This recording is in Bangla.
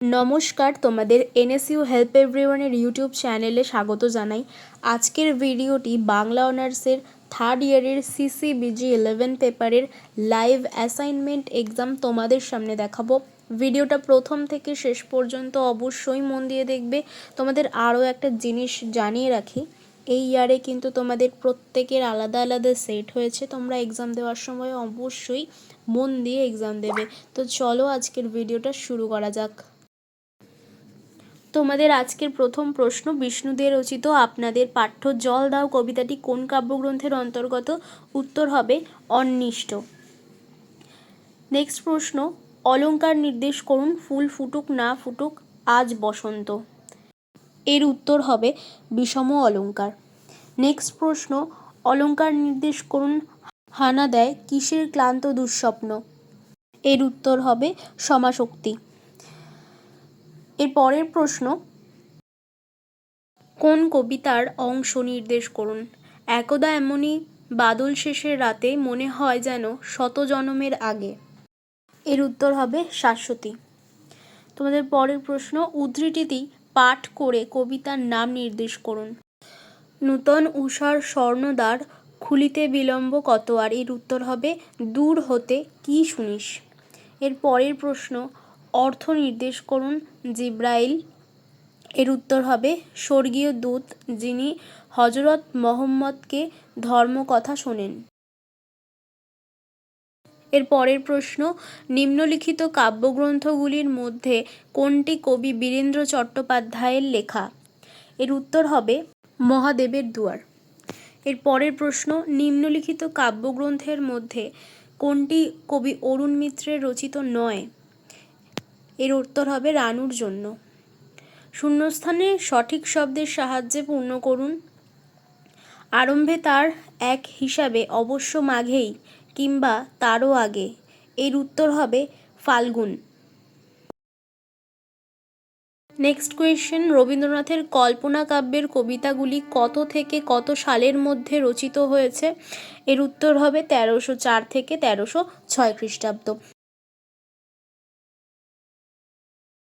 নমস্কার, তোমাদের এনএসইউ হেল্প এভরিওয়ানের ইউটিউব চ্যানেলে স্বাগত জানাই। আজকের ভিডিওটি বাংলা অনার্সের থার্ড ইয়ারের সিসিবিজি ইলেভেন পেপারের লাইভ অ্যাসাইনমেন্ট এক্সাম তোমাদের সামনে দেখাবো। ভিডিওটা প্রথম থেকে শেষ পর্যন্ত অবশ্যই মন দিয়ে দেখবে। তোমাদের আরও একটা জিনিস জানিয়ে রাখি, এই ইয়ারে কিন্তু তোমাদের প্রত্যেকের আলাদা আলাদা সেট হয়েছে। তোমরা এক্সাম দেওয়ার সময় অবশ্যই মন দিয়ে এক্সাম দেবে। তো চলো আজকের ভিডিওটা শুরু করা যাক। তোমাদের আজকের প্রথম প্রশ্ন বিষ্ণুদের রচিত আপনাদের পাঠ্য জল দাও কবিতাটি কোন কাব্যগ্রন্থের অন্তর্গত? উত্তর হবে অন্নিষ্ট নেক্সট প্রশ্ন, অলঙ্কার নির্দেশ করুন, ফুল ফুটুক না ফুটুক, আজ বসন্ত। এর উত্তর হবে বিষম অলঙ্কার। নেক্সট প্রশ্ন, অলঙ্কার নির্দেশ করুন, হানা দেয়, কিসের ক্লান্ত দুঃস্বপ্ন? এর উত্তর হবে সমাশক্তি এর পরের প্রশ্ন, কোন কবিতার অংশ নির্দেশ করুন? একদা এমনই বাদল শেষের রাতে মনে হয় যেন শত জনমের আগে। এর উত্তর হবে শাশ্বতী। তোমাদের পরের প্রশ্ন, উদ্ধৃতিটি পাঠ করে কবিতার নাম নির্দেশ করুন। নূতন উষার স্বর্ণদ্বার খুলিতে বিলম্ব কত? আর এর উত্তর হবে, দূর হতে কি শুনিস? এর পরের প্রশ্ন অর্থ নির্দেশ করুন জিব্রাইল। এর উত্তর হবে, স্বর্গীয় দূত যিনি হজরত মোহাম্মদকে ধর্মকথা শোনেন। এর পরের প্রশ্ন, নিম্নলিখিত কাব্যগ্রন্থগুলির মধ্যে কোনটি কবি বীরেন্দ্র চট্টোপাধ্যায়ের লেখা? এর উত্তর হবে, মহাদেবের দুয়ার। এর পরের প্রশ্ন, নিম্নলিখিত কাব্যগ্রন্থের মধ্যে কোনটি কবি অরুণ মিত্রের রচিত নয়? এর উত্তর হবে রানুর জন্য। শূন্যস্থানে সঠিক শব্দের সাহায্যে পূর্ণ করুন। আরম্ভে তার এক হিসাবে অবশ্য মাঘেই কিংবা তারও আগে। এর উত্তর হবে ফাল্গুন। নেক্সট কোয়েশ্চেন রবীন্দ্রনাথের কল্পনা কাব্যের কবিতাগুলি কত থেকে কত সালের মধ্যে রচিত হয়েছে? এর উত্তর হবে তেরোশো চার থেকে তেরোশো ছয় খ্রিস্টাব্দ।